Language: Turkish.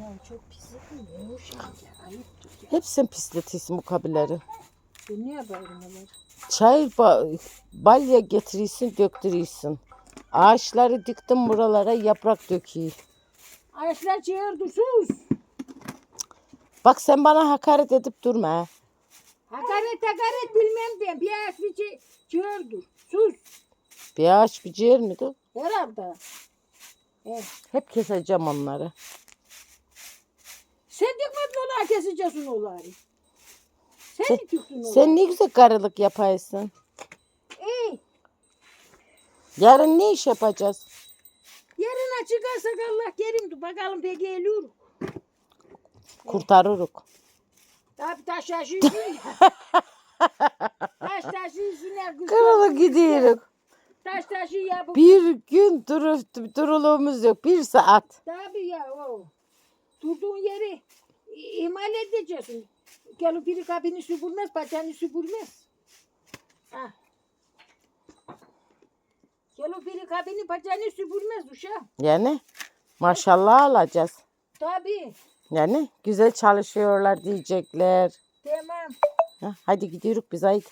Ya çok pislik mi? Ne o şey ya? Ayıptır ya. Hep sen pisletiyorsun bu kabileri. Ben ne yapayım onları? Çay ba- balya getiriyorsun döktürüyorsun. Ağaçları diktim buralara yaprak döküyor. Ağaçlar çığırdı sus. Bak sen bana hakaret edip durma. ha. Hakaret hakaret bilmem ben. Bir ağaç bir çı- çığırdı. Sus. Bir ağaç bir ciğer mi de? Herhalde. Eh. Hep keseceğim onları. Keseceksin oları. Sen, Sen-? Sen ne güzel karılık yapaysın. İyi. Yarın ne iş yapacağız? Yarına çıkarsak Allah kerimdi. Bakalım peki eliyor. Kurtarırız. Tabi taş taşıyorsun ya. taş taşıyorsun. Karalık gidiyoruz. Taş taşı ya. Bu. Bir gün dur duruluğumuz yok. Bir saat. Tabi ya o. Durduğun yeri i- ihmal edeceksin. Gel biri kabini süpürmez, paçanı süpürmez. Ha. Gel biri kabini paçanı süpürmez uşağım. Yani maşallah alacağız. Tabi. Yani güzel çalışıyorlar diyecekler. Tamam. Ha, hadi gidiyoruz biz haydi.